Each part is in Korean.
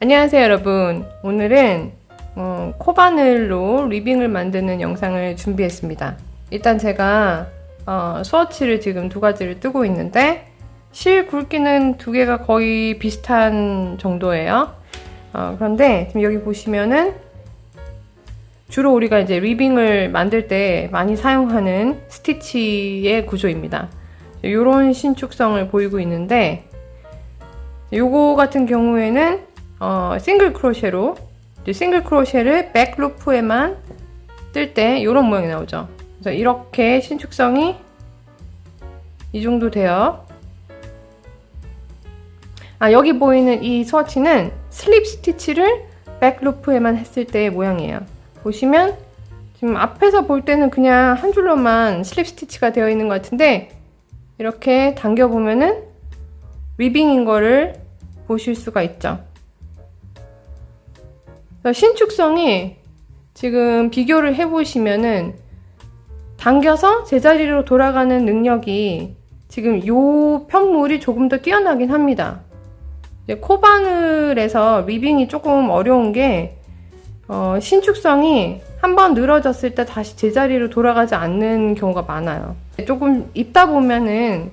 안녕하세요 여러분. 오늘은 어, 코바늘로 리빙을 만드는 영상을 준비했습니다. 일단 제가 어, 스워치를 지금 두 가지를 뜨고 있는데 실 굵기는 두 개가 거의 비슷한 정도예요. 어, 그런데 지금 여기 보시면은 주로 우리가 이제 리빙을 만들 때 많이 사용하는 스티치의 구조입니다. 이런 신축성을 보이고 있는데 요거 같은 경우에는 어, 싱글 크로셰로 싱글 크로셰를 백 루프에만 뜰 때 이런 모양이 나오죠. 그래서 이렇게 신축성이 이 정도 돼요. 아 여기 보이는 이 스워치는 슬립 스티치를 백 루프에만 했을 때의 모양이에요. 보시면 지금 앞에서 볼 때는 그냥 한 줄로만 슬립 스티치가 되어 있는 것 같은데 이렇게 당겨 보면은 리빙인 거를 보실 수가 있죠. 그래서 신축성이 지금 비교를 해보시면은 당겨서 제자리로 돌아가는 능력이 지금 요 편물이 조금 더 뛰어나긴 합니다. 코바늘에서 리빙이 조금 어려운 게 어, 신축성이 한번 늘어졌을 때 다시 제자리로 돌아가지 않는 경우가 많아요. 조금 입다 보면은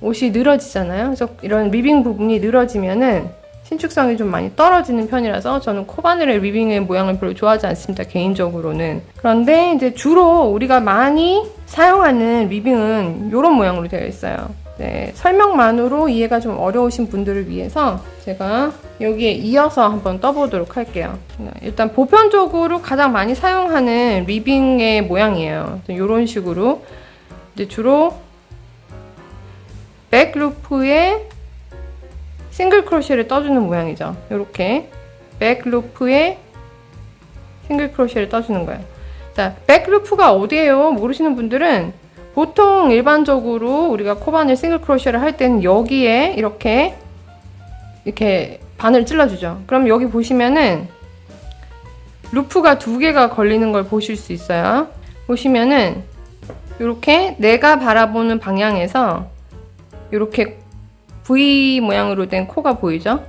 옷이 늘어지잖아요. 그래서 이런 리빙 부분이 늘어지면은 신축성이 좀 많이 떨어지는 편이라서 저는 코바늘의 리빙의 모양을 별로 좋아하지 않습니다. 개인적으로는. 그런데 이제 주로 우리가 많이 사용하는 리빙은 이런 모양으로 되어 있어요. 네, 설명만으로 이해가 좀 어려우신 분들을 위해서 제가 여기에 이어서 한번 떠보도록 할게요. 일단 보편적으로 가장 많이 사용하는 리빙의 모양이에요. 이런 식으로 이제 주로 백루프에 싱글 크로셰를 떠주는 모양이죠. 이렇게 백루프에 싱글 크로셰를 떠주는 거예요. 자, 백루프가 어디예요? 모르시는 분들은 보통 일반적으로 우리가 코바늘 싱글 크로셰를 할 때는 여기에 이렇게 이렇게 바늘 찔러주죠. 그럼 여기 보시면은 루프가 두 개가 걸리는 걸 보실 수 있어요. 보시면은 이렇게 내가 바라보는 방향에서 이렇게 V 모양으로 된 코가 보이죠?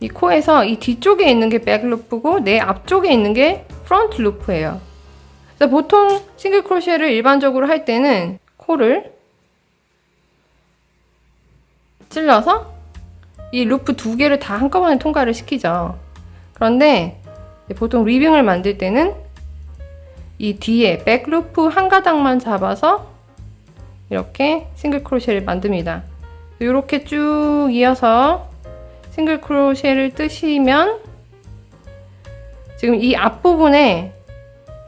이 코에서 이 뒤쪽에 있는 게 백루프고 내 앞쪽에 있는 게 프론트 루프예요. 그래서 보통 싱글 크로셰를 일반적으로 할 때는 코를 찔러서 이 루프 두 개를 다 한꺼번에 통과를 시키죠. 그런데 보통 리빙을 만들 때는 이 뒤에 백루프 한 가닥만 잡아서 이렇게 싱글 크로셰를 만듭니다. 이렇게 쭉 이어서 싱글 크로셰를 뜨시면 지금 이 앞부분에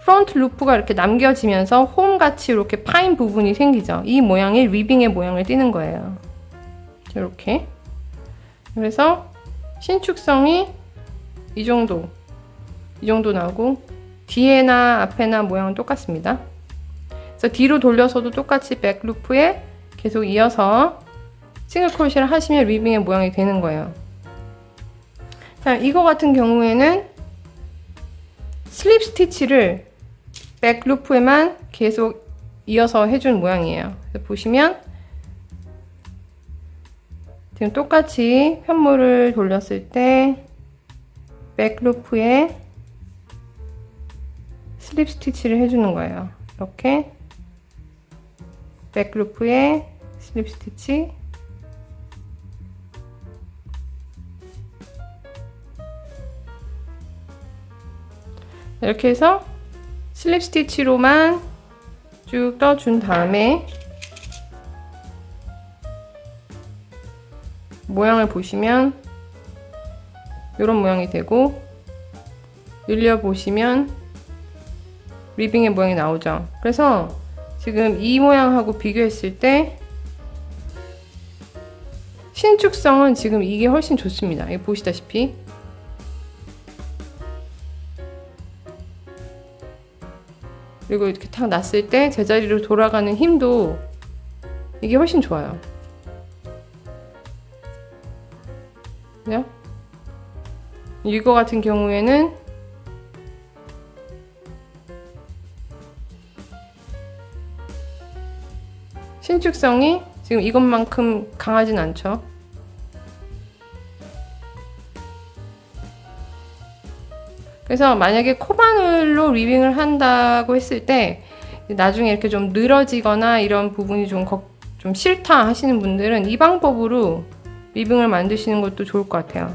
프론트 루프가 이렇게 남겨지면서 홈같이 이렇게 파인 부분이 생기죠. 이 모양이 리빙의 모양을 띠는 거예요. 이렇게. 그래서 신축성이 이 정도, 이 정도 나고 뒤에나 앞에나 모양은 똑같습니다. 그래서 뒤로 돌려서도 똑같이 백 루프에 계속 이어서 싱글 크로시를 하시면 리빙의 모양이 되는 거예요. 자, 이거 같은 경우에는 슬립 스티치를 백 루프에만 계속 이어서 해준 모양이에요. 보시면 지금 똑같이 편물을 돌렸을 때 백 루프에 슬립 스티치를 해주는 거예요. 이렇게 백 루프에 슬립 스티치 이렇게 해서 슬립 스티치로만 쭉 떠준 다음에 모양을 보시면 이런 모양이 되고 늘려 보시면 리빙의 모양이 나오죠. 그래서 지금 이 모양하고 비교했을 때 신축성은 지금 이게 훨씬 좋습니다. 보시다시피 그리고 이렇게 탁 놨을 때 제자리로 돌아가는 힘도 이게 훨씬 좋아요. 그죠? 이거 같은 경우에는 신축성이 지금 이것만큼 강하진 않죠. 그래서 만약에 코바늘로 리빙을 한다고 했을 때 나중에 이렇게 좀 늘어지거나 이런 부분이 좀, 걱- 좀 싫다 하시는 분들은 이 방법으로 리빙을 만드시는 것도 좋을 것 같아요.